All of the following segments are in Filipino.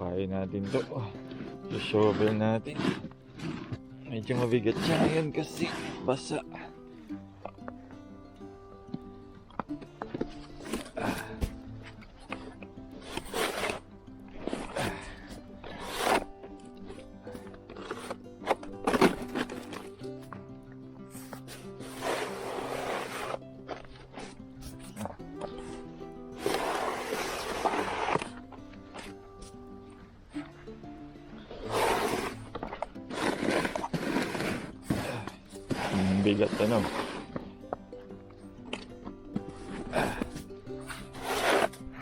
Kaya natin to. I-shovel natin. Medyo mabigat siya ngayon kasi basa. Bigat ano.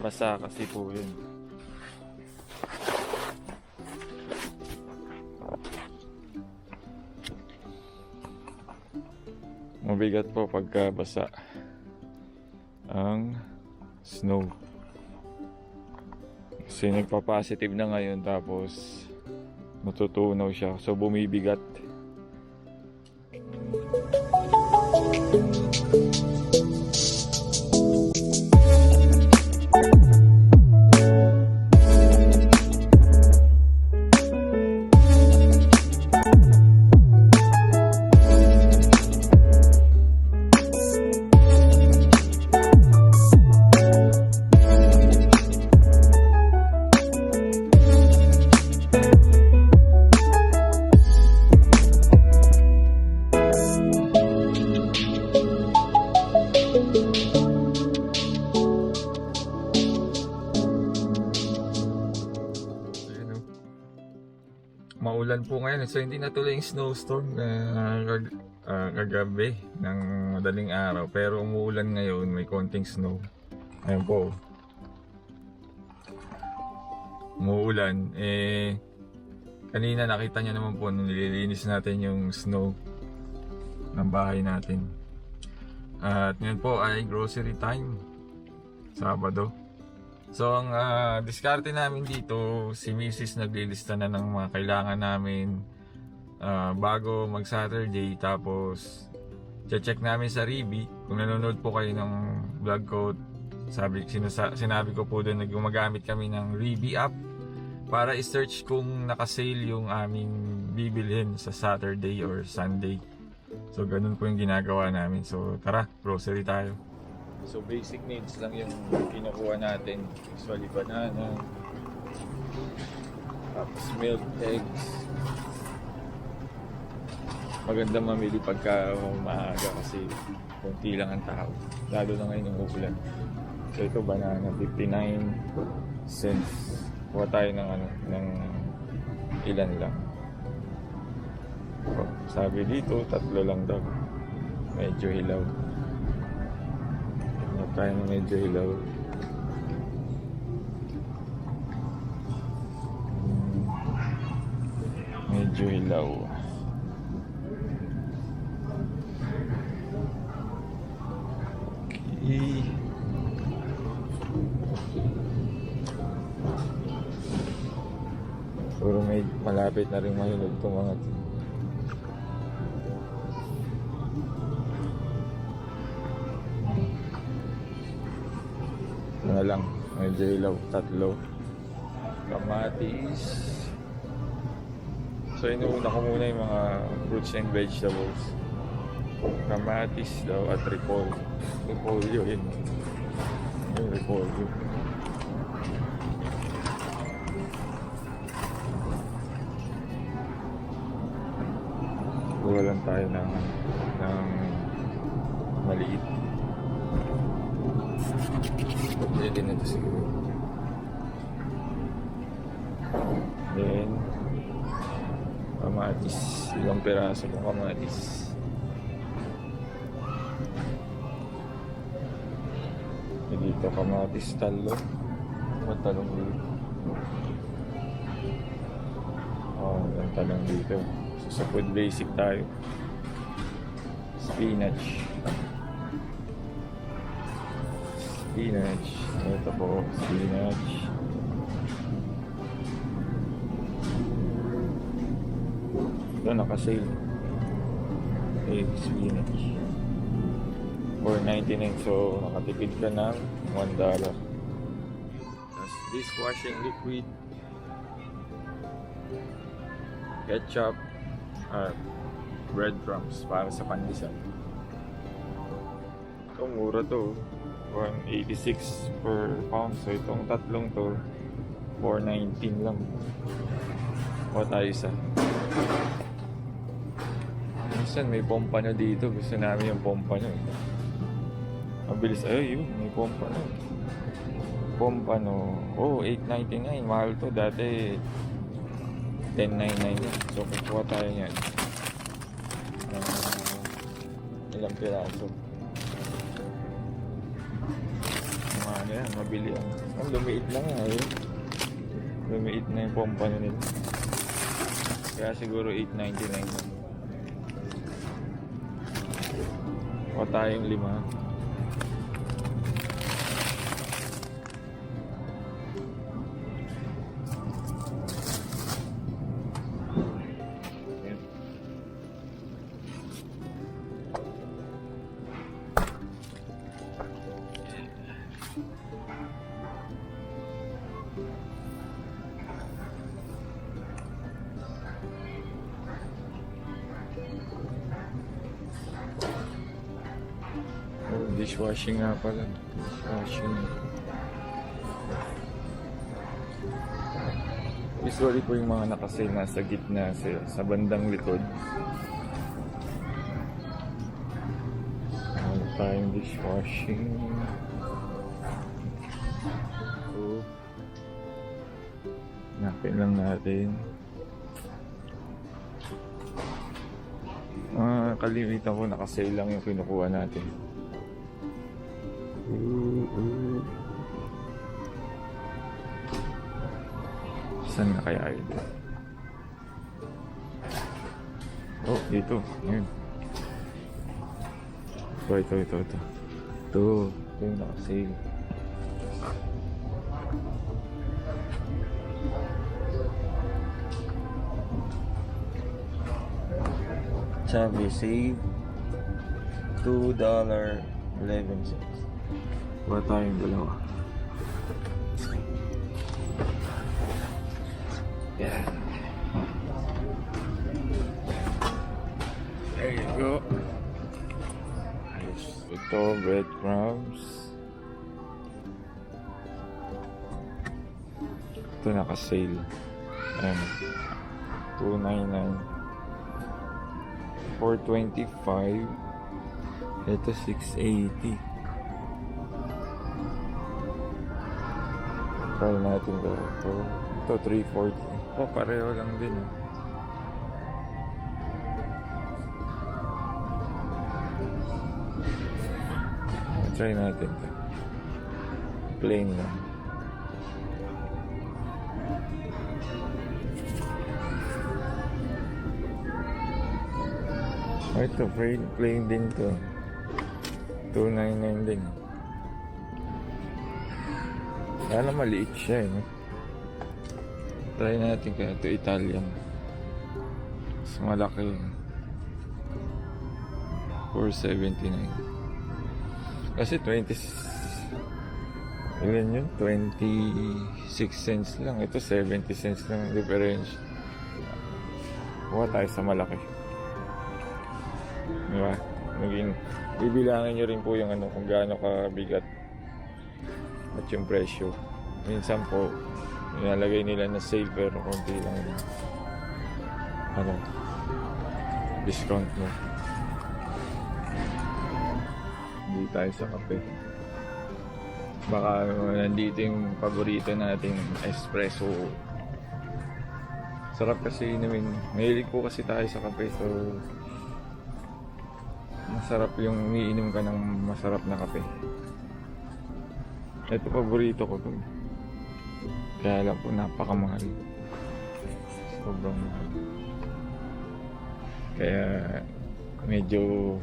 Basa kasi po yun. Mabigat po pagka basa ang snow. Kasi nagpa-positive na ngayon tapos natutunaw siya. So bumibigat. Ayan Ngayon. So hindi natuloy yung snowstorm na kag- ah, kagabi ng madaling araw. Pero umuulan ngayon. May konting snow. Ayan po. Umuulan. Eh, kanina nakita niyo naman po nung nililinis natin yung snow ng bahay natin. At ngayon po ay grocery time. Sabado. So ang ah, diskarte namin dito, si Mrs. naglilista na ng mga kailangan namin ah, bago mag Saturday tapos check namin sa Ribi kung nanonood po kayo ng vlog ko sabi sinasa, sinabi ko po doon na gumagamit kami ng Ribi app para i-search kung naka-sale yung aming bibilhin sa Saturday or Sunday. So ganun po yung ginagawa namin. So tara, grocery tayo. So basic needs lang yung kinukuha natin. Usually banana, tapos milk, eggs. Maganda mamili pagka maaga kasi konti lang ang tao. Lalo na ngayon yung ulan. So ito banana, 59 cents. Kuha tayo ng ano, ng ilan lang. Oh, sabi dito, tatlo lang daw. Medyo hilaw. Ano tayo na medyo hilaw. Medyo hilaw. Okay. Puro may malapit na rin mahinog itong mga to. Ano lang, medyo ilaw, tatlo. Kamatis. So inuuna ko muna yung mga fruits and vegetables. Kamatis daw at repolyo. Repolyo yun. Yung repolyo. Kuha lang tayo ng, ng maliit. Pwede na ito siguro. Then, kamatis. Ilang peraso ng kamatis. Dito kamatis talo. Ang talong dito. Oh, ang talong dito. So, sa food basic tayo. Spinach. Spinach. Ito po, spinach. Ito, naka-sale. Eh, spinach. 4.99 so nakatipid ka ng $1. Tapos dishwashing liquid ketchup, at breadcrumbs para sa pandesal. Ito, mura to. 186 per pound. So, itong tatlong to, 419 lang. O tayo isa. Minsan may pompa na dito. Gusto namin yung pompa nyo. eh. Mabilis. Ay, yun. May pompa na. Pompa no. Oh, 8.99. Mahal to. Dati 10.99 yan. So, kukuha tayo yan. Ah, ilang piraso. Mga ano yan, mabili yan. Ang lumiit lang yan. Ayun. Lumiit na yung pompa na nila. Kaya siguro 8.99 lang. O tayong lima. Dishwashing nga pala. Dishwashing. Usually po yung mga nakasay nasa gitna sa, sa bandang likod. Ano tayong dishwashing. So, napin lang natin. Ah, kalimitan ko nakasale lang yung kinukuha natin. Saan na kaya yun? Oh, dito. Ayun. Ito, ito, ito, ito. Ito. Ito yung nakasale. Sabi, save $2.11. Kuha tayong dalawa. Breadcrumbs. Ito naka-sale. Ayan. 299. 425. Ito 680. Try natin to. Ito, ito 340. Oh, pareho lang din. eh. Try natin to. Plain lang. Oh, ito, plain, plain din to. 299 din. Kaya lang maliit siya eh. No? Try natin kaya ito Italian. Mas malaki yun. 479. Kasi 20 Ilan yun? 26 cents lang. Ito 70 cents lang ang difference. Kuha tayo sa malaki. Diba? Maging bibilangin nyo rin po yung ano kung gaano kabigat at yung presyo. Minsan po, nilalagay nila na sale pero konti lang ano, discount mo. Hindi tayo sa kape. Baka ano, nandito yung paborito nating espresso. Sarap kasi inumin. Mahilig po kasi tayo sa kape so masarap yung umiinom ka ng masarap na kape. Ito paborito ko to. Kaya lang po napakamahal. Sobrang mahal. Kaya medyo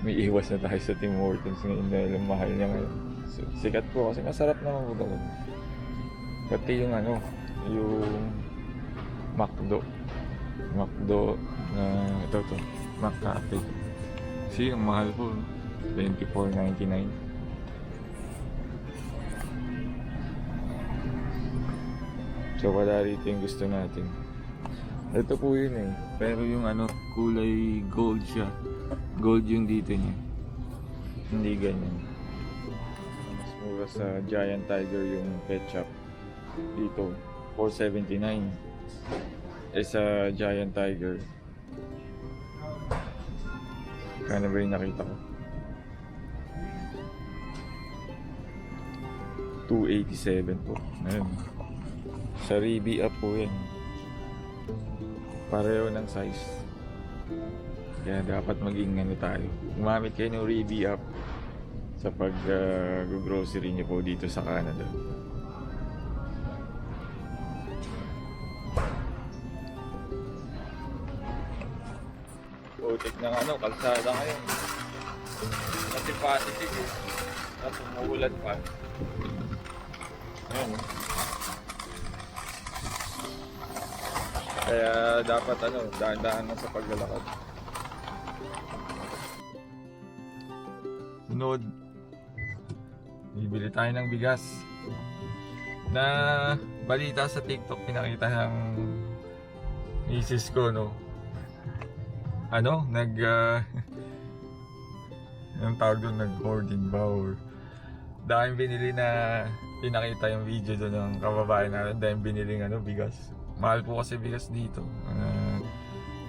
may iwas na tayo sa Tim Hortons ngayon dahil ang mahal niya ngayon. So, sikat po kasi masarap naman po talaga. Pati yung ano, yung McDo. McDo na ito to, McCafe. Kasi yung mahal po, 24.99. So wala rito yung gusto natin. Ito po yun eh. Pero yung ano, kulay gold siya. Gold yung dito niya. Hindi ganyan. Mas mura sa Giant Tiger yung ketchup. Dito, 479. Eh sa Giant Tiger. Kano ba yung nakita ko? 287 po. Ayun. Sa Ribi up po yan. Pareho ng size. Kaya dapat maging ano tayo. Gumamit kayo ng Ribi up sa pag uh, grocery niyo po dito sa Canada. Putik ng ano, kalsada ngayon. Kasi positive eh. Tapos umuulan pa. Ayun. Kaya dapat ano, dahan-dahan na sa paglalakad. Sunod, bibili tayo ng bigas. Na balita sa TikTok, pinakita ng misis ko, no? Ano, nag... Uh, yung tawag doon, nag-hoarding ba or dahil binili na pinakita yung video doon ng kababae natin dahil biniling ano, bigas. Mahal po kasi bigas dito. Ah,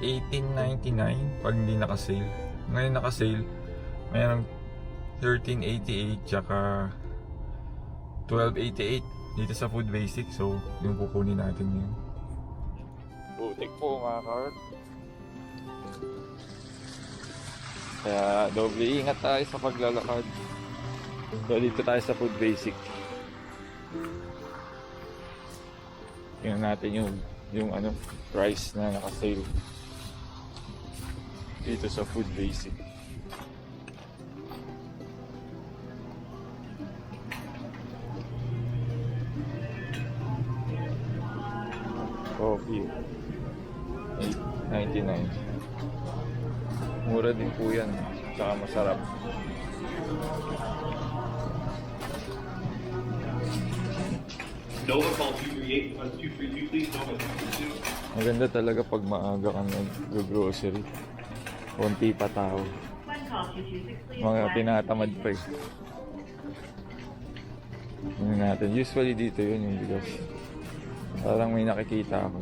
18.99 pag hindi naka-sale. Ngayon naka-sale, mayroong 13.88 tsaka 12.88 dito sa Food Basic. So, yung kukunin natin yun. Butik po mga kart. Kaya doble ingat tayo sa paglalakad. So, dito tayo sa Food Basic. Tingnan natin yung yung ano price na naka-sale dito sa Food Basic. Coffee. 8.99. Mura din po yan. Tsaka masarap. Nova call 238, uh, 232, please. Nova 232. Maganda talaga pag maaga ka nag-grocery. Konti pa tao. Mga tinatamad pa eh. Tingnan natin. Usually dito yun yung bigas. Parang may nakikita ako.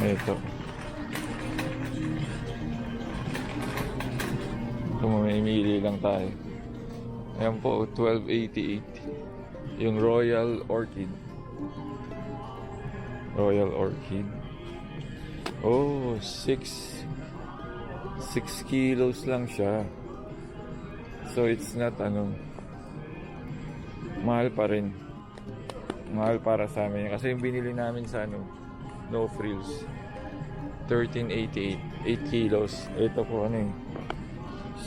Ito. Kung mamimili lang tayo. Ayan po, 1288. Yung Royal Orchid. Royal Orchid. Oh, 6 6 kilos lang siya. So it's not ano mahal pa rin. Mahal para sa amin. Kasi yung binili namin sa ano, no frills. 1388. 8 kilos. Ito po ano eh.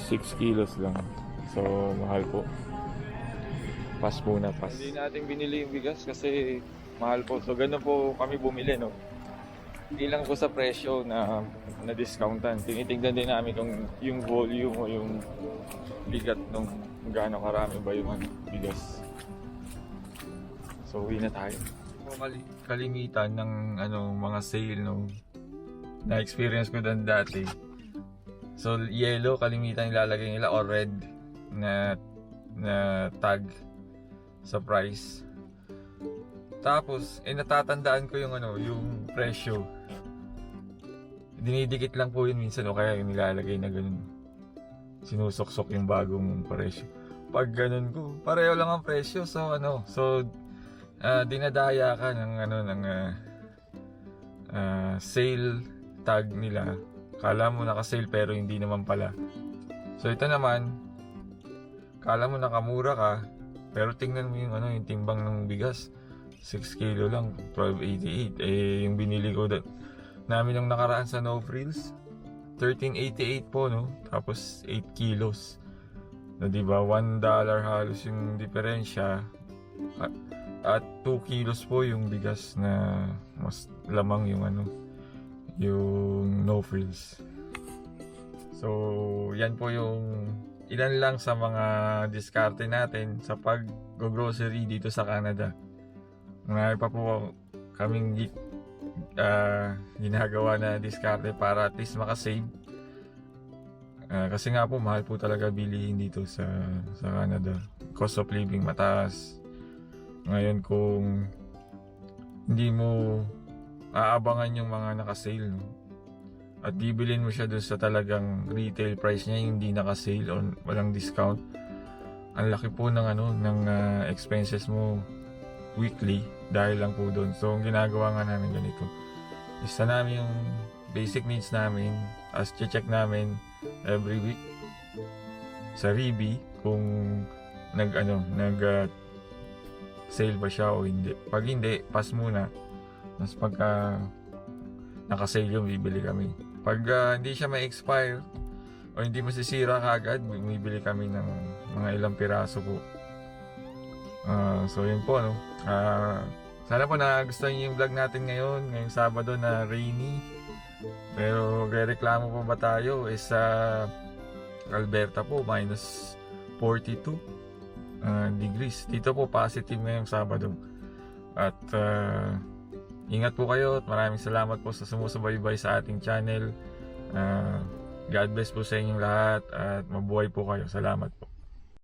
6 kilos lang. So, mahal po. Pass muna, pass. Hindi natin binili yung bigas kasi mahal po. So, ganun po kami bumili, no? Hindi lang po sa presyo na na discountan. Tinitingnan din namin kung yung volume o yung bigat nung gaano karami ba yung ano, bigas. So, uwi na tayo. Kali- kalimitan ng ano mga sale nung na experience ko doon dati. So, yellow kalimitan ilalagay nila or red na na tag sa price. Tapos, eh natatandaan ko yung ano, yung presyo. Dinidikit lang po yun minsan o kaya yung nilalagay na ganun. Sinusuksok yung bagong presyo. Pag ganun ko, pareho lang ang presyo. So ano, so ah, dinadaya ka ng ano ng ah, ah, sale tag nila. Kala mo naka-sale pero hindi naman pala. So ito naman, kala mo nakamura ka, pero tingnan mo yung ano, yung timbang ng bigas. 6 kilo lang, 12.88. Eh, yung binili ko da- namin yung nakaraan sa No Frills, 13.88 po, no? Tapos 8 kilos. Na di ba 1 dollar halos yung diferensya. At, at 2 kilos po yung bigas na mas lamang yung ano, yung No Frills. So, yan po yung ilan lang sa mga diskarte natin sa pag-grocery dito sa Canada Marami pa po kaming ah, ginagawa na diskarte para at least makasave. Ah, kasi nga po, mahal po talaga bilihin dito sa, sa Canada. Cost of living mataas. Ngayon kung hindi mo aabangan yung mga nakasale, no? At bibilin mo siya doon sa talagang retail price niya, hindi nakasale o walang discount, ang laki po ng ano ng ah, expenses mo weekly dahil lang po doon. So, ang ginagawa nga namin ganito. Isa namin yung basic needs namin as check namin every week sa Ribi kung nag ano nag ah, sale ba siya o hindi. Pag hindi, pass muna. Tapos pagka naka-sale yung bibili kami. Pag ah, hindi siya ma-expire o hindi masisira kagad, bumibili kami ng mga ilang piraso po. Ah, so yun po no. Ah, sana po nagustuhan niyo yung vlog natin ngayon, ngayong Sabado na rainy. Pero reklamo pa ba tayo is sa Alberta po minus 42 ah, degrees. Dito po positive ngayong Sabado. At ah, ingat po kayo at maraming salamat po sa sumusubaybay sa ating channel. Ah, God bless po sa inyong lahat at mabuhay po kayo. Salamat po.